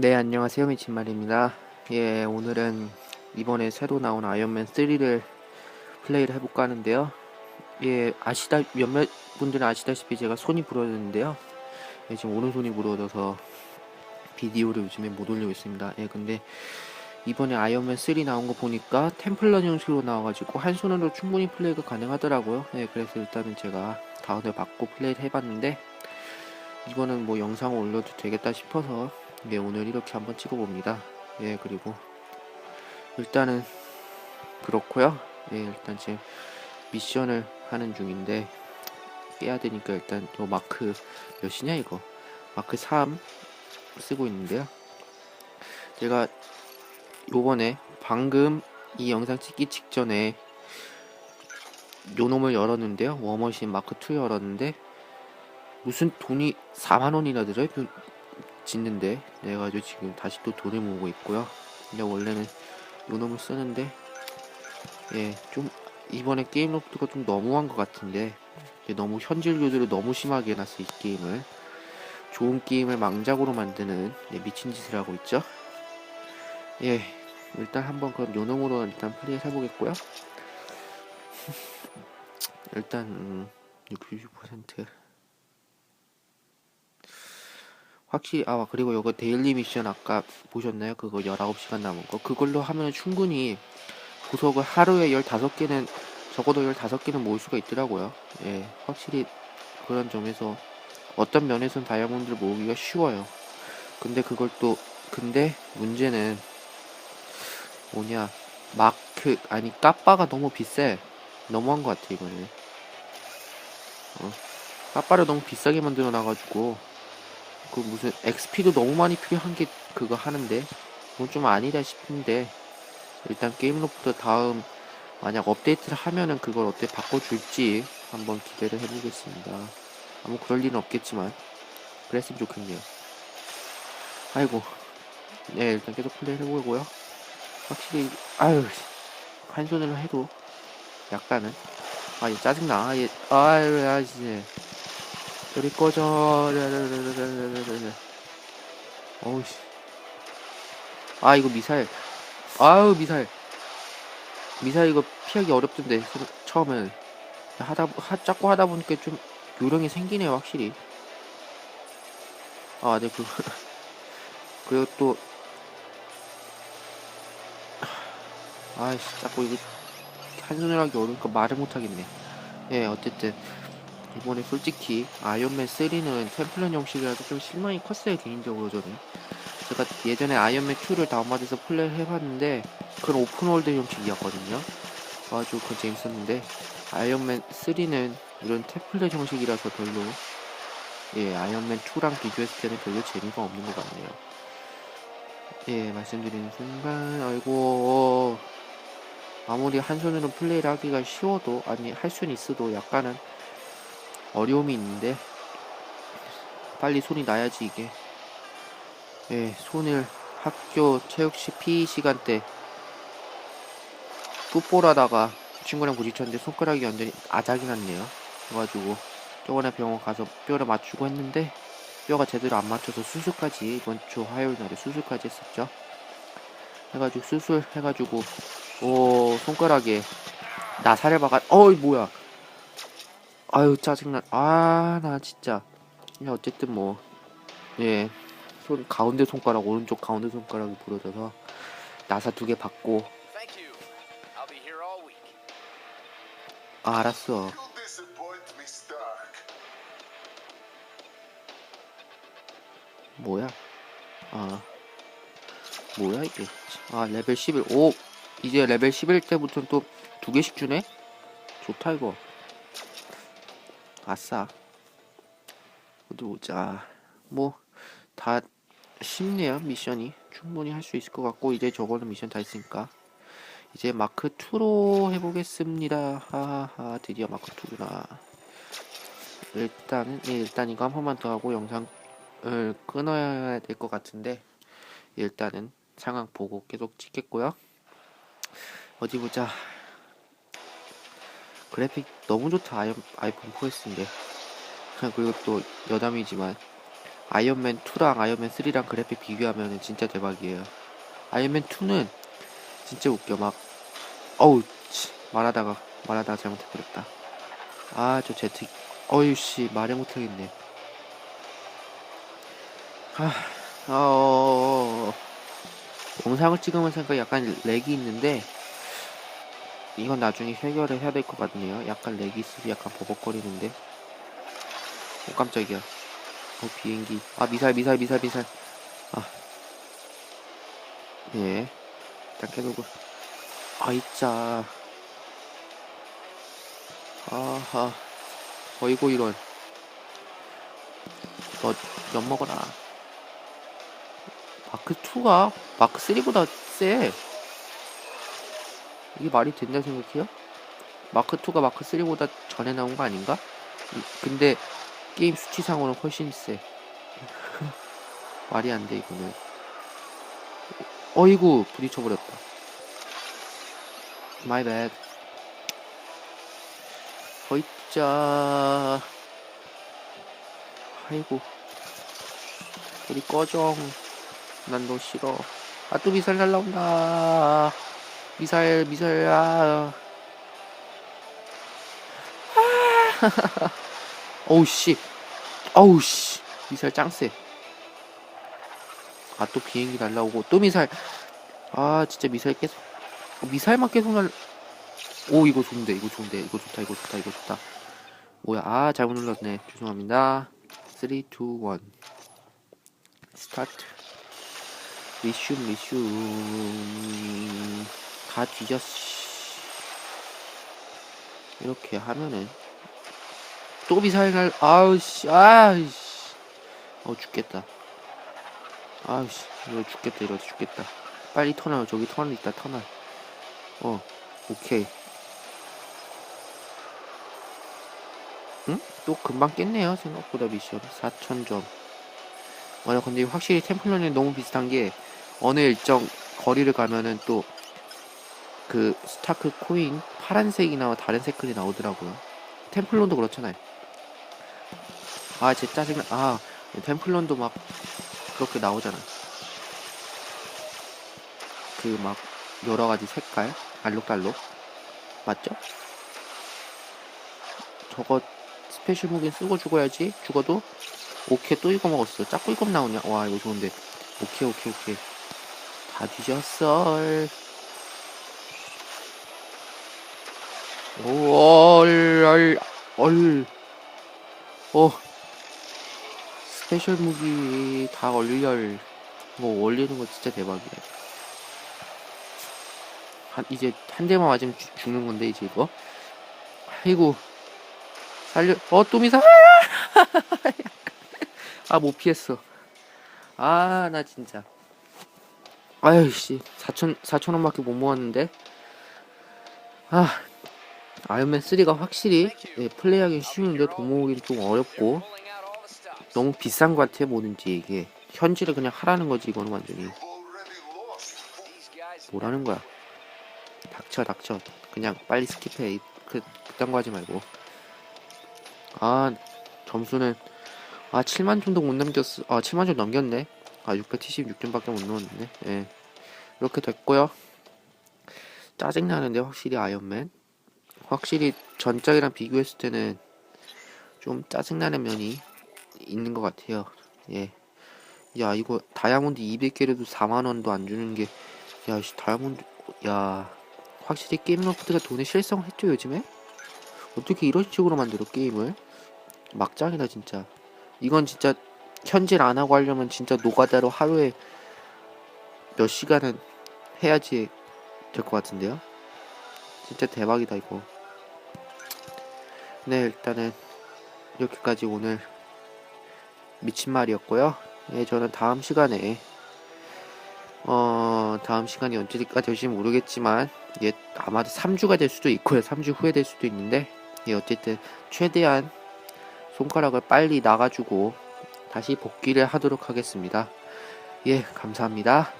네, 안녕하세요. 미친말입니다. 예, 오늘은 이번에 새로 나온 아이언맨 3를 플레이를 해볼까 하는데요. 예, 아시다, 몇몇 분들은 아시다시피 제가 손이 부러졌는데요. 예, 지금 오른손이 부러져서 비디오를 요즘에 못 올리고 있습니다. 예, 근데 이번에 아이언맨 3 나온 거 보니까 템플러 형식으로 나와가지고 한 손으로 충분히 플레이가 가능하더라고요. 예, 그래서 일단은 제가 다운을 받고 플레이를 해봤는데 이거는 뭐 영상을 올려도 되겠다 싶어서 예, 오늘 이렇게 한번 찍어봅니다. 예, 그리고 일단은 그렇고요. 예, 일단 지금 미션을 하는 중인데 깨야 되니까 일단 요 마크 몇이냐 이거 마크 3 쓰고 있는데요. 제가 요번에 방금 이 영상 찍기 직전에 요놈을 열었는데요. 워머신 마크 2 열었는데 무슨 돈이 4만 원이나 들어요? 짓는데 그래가지고 지금 다시 또 돈을 모으고 있고요. 근데 원래는 요놈을 쓰는데 예 좀 이번에 게임 로프트가 좀 너무한 것 같은데 너무 현질 요소를 너무 심하게 해놨어 이 게임을. 좋은 게임을 망작으로 만드는 예, 미친 짓을 하고 있죠. 예 일단 한번 그럼 요놈으로 일단 플레이 해보겠고요. 일단 음, 60% 확실히 아 그리고 요거 데일리 미션 아까 보셨나요? 그거 19시간 남은 거? 그걸로 하면 충분히 구석을 하루에 15개는 적어도 15개는 모을 수가 있더라고요. 예 확실히 그런 점에서 어떤 면에선 다이아몬드를 모으기가 쉬워요. 근데 그걸 또 근데 문제는 뭐냐 마크 아니 까빠가 너무 비싸. 너무한 것 같아 이거는. 어, 까빠를 너무 비싸게 만들어 놔가지고 그 무슨 XP도 너무 많이 필요한 게 그거 하는데 그건 좀 아니다 싶은데 일단 게임로부터 다음 만약 업데이트를 하면은 그걸 어떻게 바꿔줄지 한번 기대를 해보겠습니다. 아무 그럴 일은 없겠지만 그랬으면 좋겠네요. 아이고 네 일단 계속 플레이를 해보고요. 확실히 아유 한 손으로 해도 약간은 아 짜증나 아예 아유 아이씨 저리 꺼져. 어우씨. 아, 이거 미사일. 아우, 미사일. 미사일 이거 피하기 어렵던데, 처음엔. 하다, 하, 자꾸 하다 보니까 좀 요령이 생기네요, 확실히. 아, 네, 그, 그리고 또, 아이씨, 자꾸 이거 한 손으로 하기 어려우니까 말을 못하겠네. 예, 어쨌든. 이번에 솔직히 아이언맨 3는 템플런 형식이라서 좀 실망이 컸어요 개인적으로 저는. 제가 예전에 아이언맨 2를 다운받아서 플레이를 해봤는데 그건 오픈월드 형식이었거든요. 아주 그건 재밌었는데 아이언맨 3는 이런 템플런 형식이라서 별로 예 아이언맨 2랑 비교했을 때는 별로 재미가 없는 것 같네요. 예 말씀드리는 순간 아이고 아무리 한 손으로 플레이를 하기가 쉬워도 아니 할 수는 있어도 약간은 어려움이 있는데 빨리 손이 나야지 이게. 예 손을 학교 체육식 PE 시간 때 풋볼 하다가 친구랑 부딪혔는데 손가락이 완전히 아작이 났네요. 그래가지고 저번에 병원 가서 뼈를 맞추고 했는데 뼈가 제대로 안 맞춰서 수술까지 이번 주 화요일 날에 수술까지 했었죠. 해가지고 수술 해가지고 오 손가락에 나사를 박아 어이 뭐야 아유 짜증나. 아 나 진짜. 야, 어쨌든 뭐 예. 손 가운데 손가락 오른쪽 가운데 손가락이 부러져서 나사 두 개 받고. 아, 알았어. 뭐야? 아 뭐야 이게? 아 레벨 11 오! 이제 레벨 11 때부터는 또 두 개씩 주네? 좋다 이거 아싸. 어디 보자. 뭐, 다 쉽네요, 미션이. 충분히 할 수 있을 것 같고, 이제 저거는 미션 다 했으니까. 이제 마크2로 해보겠습니다. 하하, 드디어 마크2구나. 일단은, 예, 일단 이거 한 번만 더 하고 영상을 끊어야 될 것 같은데, 일단은 상황 보고 계속 찍겠고요. 어디 보자. 그래픽 너무 좋다 아이, 아이폰 4S인데 그리고 또 여담이지만 아이언맨 2랑 아이언맨 3랑 그래픽 비교하면 진짜 대박이에요. 아이언맨 2는 진짜 웃겨 막 어우 치, 말하다가 말하다가 잘못해버렸다. 아 저 제트 어휴 씨 말해 못하겠네. 아, 어, 영상을 찍으면서 약간 렉이 있는데 이건 나중에 해결을 해야 될 것 같네요. 약간 있어서 약간 버벅거리는데. 오 깜짝이야. 어 비행기. 아 미사일 미사일 미사일 미사일. 아. 예. 일단 깨놓고. 아 있자. 아하. 어이구 이런. 너 엿 먹어라. 마크 2가 마크 3보다 세. 이게 말이 된다 생각해요? 마크 2가 마크 3보다 전에 나온 거 아닌가? 이- 근데 게임 수치상으로는 훨씬 세. 말이 안 돼 이거는. 어이구 부딪혀버렸다. My bad. 허이짜. 아이고. 우리 꺼정. 난너 싫어. 아또 미사일 날라온다. 미사일 미사일 아. 아. 어우 씨. 어우 씨. 미사일 짱세. 아 또 비행기 날라오고 또 미사일. 아 진짜 미사일 계속 어, 미사일만 계속 날. 오 이거 좋은데 이거 좋은데 이거 좋다 이거 좋다 이거 좋다. 뭐야 아 잘못 눌렀네 죄송합니다. 3, 2, 1 스타트. 리슘 리슘 다 뒤졌어. 이렇게 하면은 또 미사일 날 아우씨 아이씨. 어 죽겠다. 아우씨 이거 죽겠다 이거 죽겠다. 빨리 터널 저기 터널 있다 터널. 어 오케이. 응? 또 금방 깼네요 생각보다 미션. 4천점. 맞아 근데 확실히 템플러는 너무 비슷한 게 어느 일정 거리를 가면은 또 그 스타크 코인 파란색이나 다른 색깔이 나오더라고요. 템플론도 그렇잖아요. 아, 제 짜증나. 아, 템플론도 막 그렇게 나오잖아. 그막 여러 가지 색깔, 알록달록. 맞죠? 저거 스페셜 무기 쓰고 죽어야지. 죽어도 오케이 또 이거 먹었어. 이거 나오냐? 와 이거 좋은데. 오케이 오케이 오케이. 다 뒤졌어. 오얼얼 얼. 어. 스페셜 무기 다 얼렬. 뭐 올리는 거 진짜 대박이야. 한 이제 한 대만 맞으면 죽- 죽는 건데 이제 이거. 아이고. 살려. 어 또 미사. 아 못 피했어. 아 나 진짜. 아유 씨 4천 4천 원밖에 못 모았는데. 아 아이언맨 3가 확실히 예, 플레이하기 쉬운데 돈 모으기는 좀 어렵고 너무 비싼 것 같아 뭐든지. 이게 현질을 그냥 하라는 거지 이거는 완전히. 뭐라는 거야. 닥쳐 닥쳐. 그냥 빨리 스킵해. 그 그딴 거 하지 말고. 아 점수는 아 7만 점도 못 넘겼어 아 7만 점 넘겼네. 아 676점밖에 못 넣었네. 예. 이렇게 됐고요. 짜증나는데 확실히 아이언맨 확실히 전작이랑 비교했을 때는 좀 짜증나는 면이 있는 것 같아요. 예. 야, 이거 다이아몬드 200개라도 4만원도 안 주는 게, 야, 씨, 다이아몬드, 야, 확실히 게임 로프트가 돈에 실성했죠, 요즘에? 어떻게 이런 식으로 만들어, 게임을? 막장이다, 진짜. 이건 진짜 현질 안 하고 하려면 진짜 노가다로 하루에 몇 시간은 해야지 될 것 같은데요? 진짜 대박이다, 이거. 네, 일단은 이렇게까지 오늘 미친 말이었고요. 예, 저는 다음 시간에 어, 다음 시간이 언제가 될지 모르겠지만 예, 아마도 3주가 될 수도 있고요. 3주 후에 될 수도 있는데 예, 어쨌든 최대한 손가락을 빨리 나가주고 다시 복귀를 하도록 하겠습니다. 예, 감사합니다.